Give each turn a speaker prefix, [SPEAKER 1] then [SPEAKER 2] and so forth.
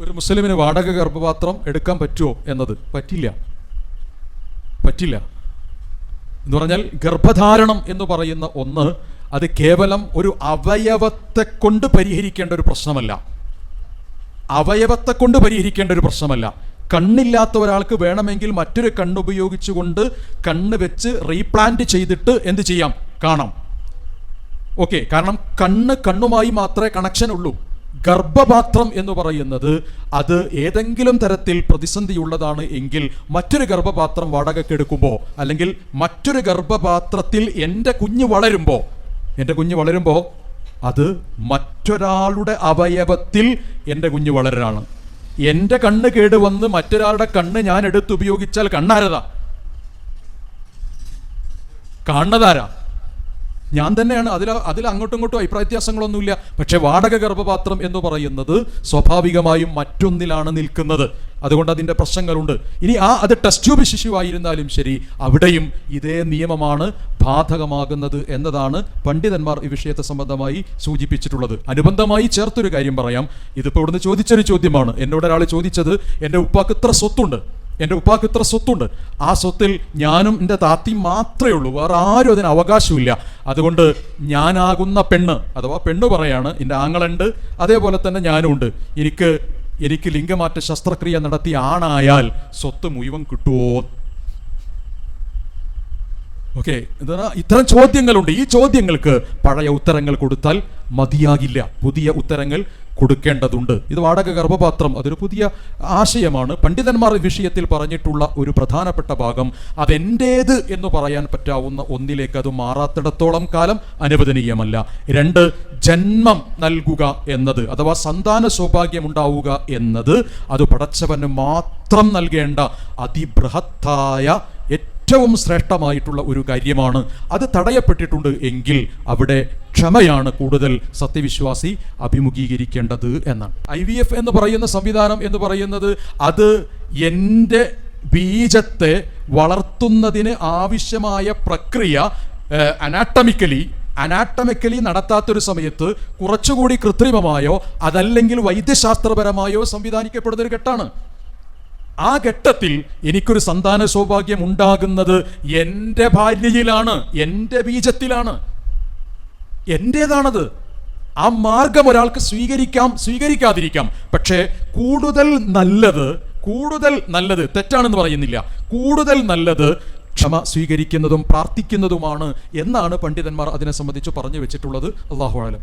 [SPEAKER 1] ഒരു മുസ്ലിമിന് വാടക ഗർഭപാത്രം എടുക്കാൻ പറ്റുമോ എന്നത് പറ്റില്ല. പറ്റില്ല. എന്ന് പറഞ്ഞാൽ ഗർഭധാരണം എന്ന് പറയുന്ന ഒന്ന് അത് കേവലം ഒരു അവയവത്തെ കൊണ്ട് പരിഹരിക്കേണ്ട ഒരു പ്രശ്നമല്ല. അവയവത്തെ കൊണ്ട് പരിഹരിക്കേണ്ട ഒരു പ്രശ്നമല്ല. കണ്ണില്ലാത്ത ഒരാൾക്ക് വേണമെങ്കിൽ മറ്റൊരു കണ്ണ് ഉപയോഗിച്ചുകൊണ്ട് കണ്ണ് വെച്ച് റീപ്ലാന്റ് ചെയ്തിട്ട് എന്ത് ചെയ്യാം? കാണാം. ഓക്കെ കാരണം കണ്ണ് കണ്ണുമായി മാത്രമേ കണക്ഷൻ ഉള്ളൂ. ഗർഭപാത്രം എന്ന് പറയുന്നത് അത് ഏതെങ്കിലും തരത്തിൽ പ്രതിസന്ധിയുള്ളതാണ് എങ്കിൽ മറ്റൊരു ഗർഭപാത്രം വാടകയ്ക്ക് എടുക്കുമ്പോൾ അല്ലെങ്കിൽ മറ്റൊരു ഗർഭപാത്രത്തിൽ എന്റെ കുഞ്ഞ് വളരുമ്പോൾ എന്റെ കുഞ്ഞ് വളരുമ്പോൾ അത് മറ്റൊരാളുടെ അവയവത്തിൽ എന്റെ കുഞ്ഞ് വളരാണ്. എന്റെ കണ്ണ് കേട് വന്ന് മറ്റൊരാളുടെ കണ്ണ് ഞാൻ എടുത്ത് ഉപയോഗിച്ചാൽ കണ്ണാരതാ. കാണുന്നതാരാ? ഞാൻ തന്നെയാണ് അതിൽ അതിൽ അങ്ങോട്ടും ഇങ്ങോട്ടും അഭിപ്രായ വ്യത്യാസങ്ങളൊന്നുമില്ല. പക്ഷെ വാടക ഗർഭപാത്രം എന്ന് പറയുന്നത് സ്വാഭാവികമായും മറ്റൊന്നിലാണ് നിൽക്കുന്നത്. അതുകൊണ്ട് അതിന്റെ പ്രശ്നങ്ങളുണ്ട്. ഇനി ആ അത് ടെസ്റ്റ് ട്യൂബ് ശിശുവായിരുന്നാലും ശരി അവിടെയും ഇതേ നിയമമാണ് ബാധകമാകുന്നത് എന്നതാണ് പണ്ഡിതന്മാർ ഈ വിഷയത്തെ സംബന്ധമായി സൂചിപ്പിച്ചിട്ടുള്ളത്. അനുബന്ധമായി ചേർത്തൊരു കാര്യം പറയാം. ഇതിപ്പോൾ ഇവിടുന്ന് ചോദിച്ചൊരു ചോദ്യമാണ്. എന്നോട് ഒരാൾ ചോദിച്ചത് എന്റെ ഉപ്പാക്ക് ഇത്ര സ്വത്തുണ്ട്? എന്റെ ഉപ്പാക്ക് ഇത്ര സ്വത്തുണ്ട്? ആ സ്വത്തിൽ ഞാനും എന്റെ താത്തി മാത്രമേ ഉള്ളൂ. വേറെ ആരും അതിന് അവകാശമില്ല. അതുകൊണ്ട് ഞാനാകുന്ന പെണ്ണ് അഥവാ പെണ്ണ് പറയാണ് എന്റെ ആങ്ങളുണ്ട് അതേപോലെ തന്നെ ഞാനും ഉണ്ട്. എനിക്ക് എനിക്ക് ലിംഗമാറ്റ ശസ്ത്രക്രിയ നടത്തി ആണായാൽ സ്വത്ത് മുഴുവൻ കിട്ടുമോ ഓക്കെ ഇത്തരം ചോദ്യങ്ങളുണ്ട്. ഈ ചോദ്യങ്ങൾക്ക് പഴയ ഉത്തരങ്ങൾ കൊടുത്താൽ മതിയാകില്ല. പുതിയ ഉത്തരങ്ങൾ കൊടുക്കേണ്ടതുണ്ട്. ഇത് വാടക ഗർഭപാത്രം. അതൊരു പുതിയ ആശയമാണ്. പണ്ഡിതന്മാർ വിഷയത്തിൽ പറഞ്ഞിട്ടുള്ള ഒരു പ്രധാനപ്പെട്ട ഭാഗം അതെന്റേത് എന്ന് പറയാൻ പറ്റാവുന്ന ഒന്നിലേക്ക് അത് മാറാത്തിടത്തോളം കാലം അനുവദനീയമല്ല. രണ്ട് ജന്മം നൽകുക എന്നത് അഥവാ സന്താന സൗഭാഗ്യം ഉണ്ടാവുക എന്നത് അത് പടച്ചവന് മാത്രം നൽകേണ്ട അതിബൃഹത്തായ ഏറ്റവും ശ്രേഷ്ഠമായിട്ടുള്ള ഒരു കാര്യമാണ്. അത് തടയപ്പെട്ടിട്ടുണ്ട് എങ്കിൽ അവിടെ ക്ഷമയാണ് കൂടുതൽ സത്യവിശ്വാസി അഭിമുഖീകരിക്കേണ്ടത് എന്നാണ്. ഐ വി എഫ് എന്ന് പറയുന്ന സംവിധാനം എന്ന് പറയുന്നത് അത് എന്റെ ബീജത്തെ വളർത്തുന്നതിന് ആവശ്യമായ പ്രക്രിയ അനാട്ടമിക്കലി അനാട്ടമിക്കലി നടത്താത്തൊരു സമയത്ത് കുറച്ചുകൂടി കൃത്രിമമായോ അതല്ലെങ്കിൽ വൈദ്യശാസ്ത്രപരമായോ സംവിധാനിക്കപ്പെടുന്ന ഒരു ഘട്ടമാണ് ആ ഘട്ടത്തിൽ എനിക്കൊരു സന്താന സൗഭാഗ്യം ഉണ്ടാകുന്നത് എന്റെ ഭാര്യയിലാണ് എന്റെ ബീജത്തിലാണ്. എന്റേതാണത് ആ മാർഗം ഒരാൾക്ക് സ്വീകരിക്കാം സ്വീകരിക്കാതിരിക്കാം. പക്ഷേ കൂടുതൽ നല്ലത് കൂടുതൽ നല്ലത് തെറ്റാണെന്ന് പറയുന്നില്ല. കൂടുതൽ നല്ലത് ക്ഷമ സ്വീകരിക്കുന്നതും പ്രാർത്ഥിക്കുന്നതുമാണ് എന്നാണ് പണ്ഡിതന്മാർ അതിനെ സംബന്ധിച്ച് പറഞ്ഞു വെച്ചിട്ടുള്ളത്. അള്ളാഹു ആലം